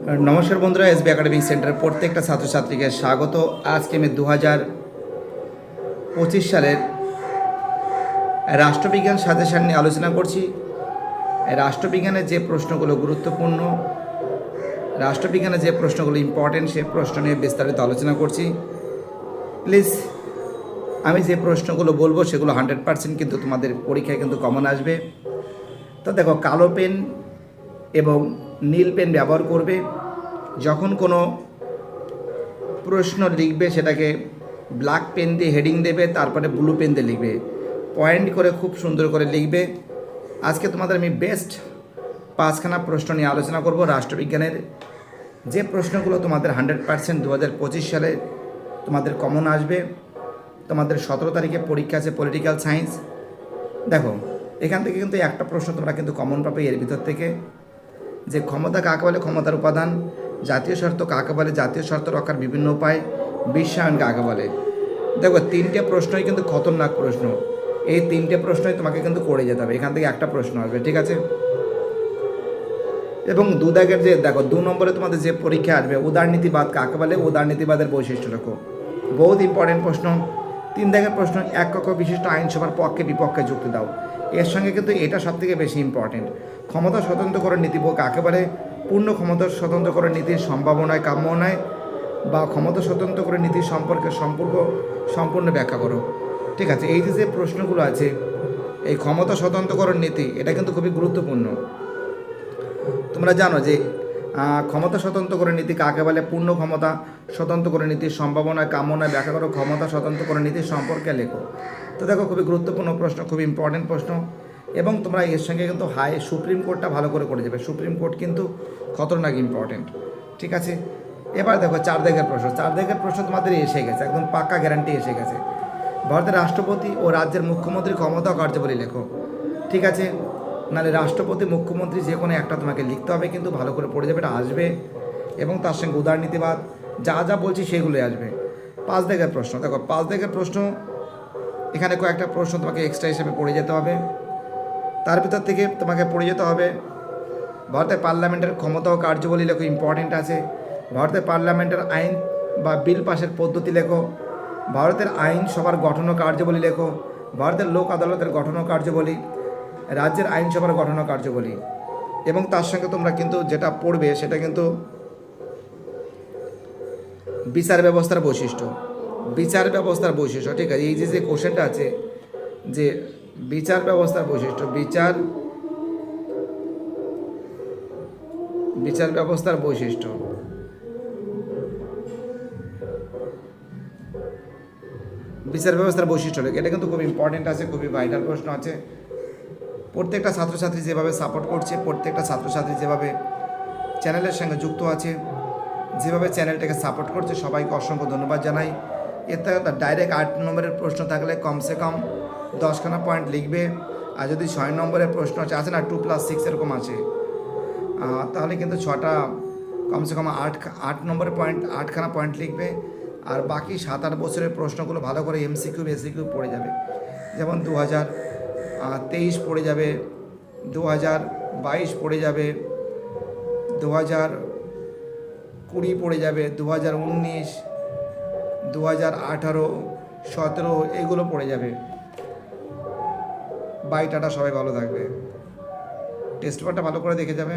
নমস্কার বন্ধুরা, SB academic centre প্রত্যেকটা ছাত্রছাত্রীকে স্বাগত। আজকে আমি দু হাজার পঁচিশ সালের রাষ্ট্রবিজ্ঞান সাজেশন নিয়ে আলোচনা করছি। রাষ্ট্রবিজ্ঞানের যে প্রশ্নগুলো গুরুত্বপূর্ণ, রাষ্ট্রবিজ্ঞানের যে প্রশ্নগুলো ইম্পর্টেন্ট সেই প্রশ্ন নিয়ে বিস্তারিত আলোচনা করছি। প্লিজ, আমি যে প্রশ্নগুলো বলব সেগুলো হান্ড্রেড পার্সেন্ট কিন্তু তোমাদের পরীক্ষায় কিন্তু কমন আসবে। তো দেখো, কালো পেন এবং নীল পেন ব্যবহার করবে, যখন কোনো প্রশ্ন লিখবে সেটাকে ব্ল্যাক পেন দিয়ে হেডিং দেবে, তারপরে ব্লু পেন দিয়ে লিখবে। পয়েন্ট করে খুব সুন্দর করে লিখবে। আজকে তোমাদের আমি বেস্ট পাঁচখানা প্রশ্ন নিয়ে আলোচনা করব রাষ্ট্রবিজ্ঞানের। যে প্রশ্নগুলো তোমাদের হান্ড্রেড পার্সেন্ট দু হাজার পঁচিশ সালে তোমাদের কমন আসবে, তোমাদের সতেরো তারিখে পরীক্ষা আছে পলিটিক্যাল সায়েন্স দেখো, এখান থেকে কিন্তু একটা প্রশ্ন তোমরা কিন্তু কমন পাবে এর ভিতর থেকে। যে ক্ষমতা কাকে বলে? ক্ষমতার উপাদান। জাতীয় শর্ত কাকে বলে? জাতীয় শর্ত রক্ষার বিভিন্ন উপায়। বিশ্বায়ন কাকে বলে? দেখো, তিনটে প্রশ্নই কিন্তু খতরনাক প্রশ্ন। এই তিনটে প্রশ্নই তোমাকে কিন্তু করে যেতে হবে। এখান থেকে একটা প্রশ্ন আসবে, ঠিক আছে? এবং দু দাগের যে, দেখো, দু নম্বরে তোমাদের যে পরীক্ষা আসবে, উদারনীতিবাদ কাকে বলে? উদারনীতিবাদের বৈশিষ্ট্য লেখো। বহুত ইম্পর্টেন্ট প্রশ্ন। তিন দাগের প্রশ্ন, এক কক্ষ বিশিষ্ট আইনসভার পক্ষে বিপক্ষে যুক্তি দাও। এর সঙ্গে কিন্তু এটা সব থেকে বেশি ইম্পর্টেন্ট ক্ষমতা স্বতন্ত্রকরণ নীতি বলতে কাকে বলে? পূর্ণ ক্ষমতা স্বতন্ত্রকরণ নীতির সম্ভাবনায় কাম্য নয় বা ক্ষমতা স্বতন্ত্রকরণ নীতির সম্পর্কে সম্পর্ক সম্পূর্ণ ব্যাখ্যা করো। ঠিক আছে, এই যে যে প্রশ্নগুলো আছে, এই ক্ষমতা স্বতন্ত্রকরণ নীতি, এটা কিন্তু খুবই গুরুত্বপূর্ণ। তোমরা জানো যে ক্ষমতা স্বতন্ত্র করে নীতি কাকে বলে? পূর্ণ ক্ষমতা স্বতন্ত্র করে নীতির সম্ভাবনা কামনায় ব্যাখ্যা করো। ক্ষমতা স্বতন্ত্র করে নীতির সম্পর্কে লেখো। তো দেখো খুবই গুরুত্বপূর্ণ প্রশ্ন, খুবই ইম্পর্টেন্ট প্রশ্ন। এবং তোমরা এর সঙ্গে কিন্তু হাই সুপ্রিম কোর্টটা ভালো করে করে যাবে সুপ্রিম কোর্ট কিন্তু খতরনাক ইম্পর্টেন্ট ঠিক আছে? এবার দেখো চার দিকের প্রশ্ন চার দিকের প্রশ্ন তোমাদের এসে গেছে, একদম পাক্কা গ্যারান্টি এসে গেছে। ভারতের রাষ্ট্রপতি ও রাজ্যের মুখ্যমন্ত্রী ক্ষমতা কার্যবলী লেখো ঠিক আছে? নাহলে রাষ্ট্রপতি, মুখ্যমন্ত্রী যে কোনো একটা তোমাকে লিখতে হবে, কিন্তু ভালো করে পড়ে যাবে, এটা আসবে। এবং তার সঙ্গে উদারনীতিবাদ যা যা বলছি সেগুলোই আসবে। পাঁচ দিকের প্রশ্ন, দেখো পাঁচ দিকের প্রশ্ন এখানে কয়েকটা প্রশ্ন তোমাকে এক্সট্রা হিসেবে পড়ে যেতে হবে। তার ভিতর থেকে তোমাকে পড়ে যেতে হবে, ভারতের পার্লামেন্টের ক্ষমতা ও কার্যবলী লেখো ইম্পর্টেন্ট আছে। ভারতের পার্লামেন্টের আইন বা বিল পাশের পদ্ধতি লেখো। ভারতের আইন সভার গঠন ও কার্যবলী লেখো। ভারতের লোক আদালতের গঠন ও কার্যবলী রাজ্যের আইনসভার গঠন ও কার্যবলী এবং তার সঙ্গে তোমরা কিন্তু যেটা পড়বে সেটা কিন্তু বিচার ব্যবস্থার বৈশিষ্ট্য। বিচার ব্যবস্থার বৈশিষ্ট্য, ঠিক আছে? এই যে যে কোশ্চেনটা আছে যে বিচার ব্যবস্থার বৈশিষ্ট্য, বিচার বিচার ব্যবস্থার বৈশিষ্ট্য। বিচার ব্যবস্থার বৈশিষ্ট্য লেখে এটা কিন্তু খুব ইম্পর্টেন্ট আছে, খুবই ভাইটাল প্রশ্ন আছে। প্রত্যেকটা ছাত্রছাত্রী যেভাবে সাপোর্ট করছে, প্রত্যেকটা ছাত্রছাত্রী যেভাবে চ্যানেলের সঙ্গে যুক্ত আছে, যেভাবে চ্যানেলটাকে সাপোর্ট করছে, সবাইকে অসংখ্য ধন্যবাদ জানাই। এতে ডাইরেক্ট আট নম্বরের প্রশ্ন থাকলে কমসে কম দশখানা পয়েন্ট লিখবে। আর যদি ছয় নম্বরের প্রশ্ন আছে আছে না টু প্লাস সিক্স এরকম আছে। তাহলে কিন্তু ছটা কমসে কম আট আট নম্বরের পয়েন্ট আটখানা পয়েন্ট লিখবে। আর বাকি সাত আট বছরের প্রশ্নগুলো ভালো করে এমসিকিউ এসিকিউ পড়ে যাবে। যেমন দু হাজার তেইশ পড়ে যাবে দু হাজার বাইশ পড়ে যাবে দু হাজার কুড়ি পড়ে যাবে দু হাজার উনিশ দু হাজার সতেরো, এগুলো পড়ে যাবে। বাই টাটা, সবাই ভালো থাকবে। টেস্ট পেপারটা ভালো করে দেখে যাবে।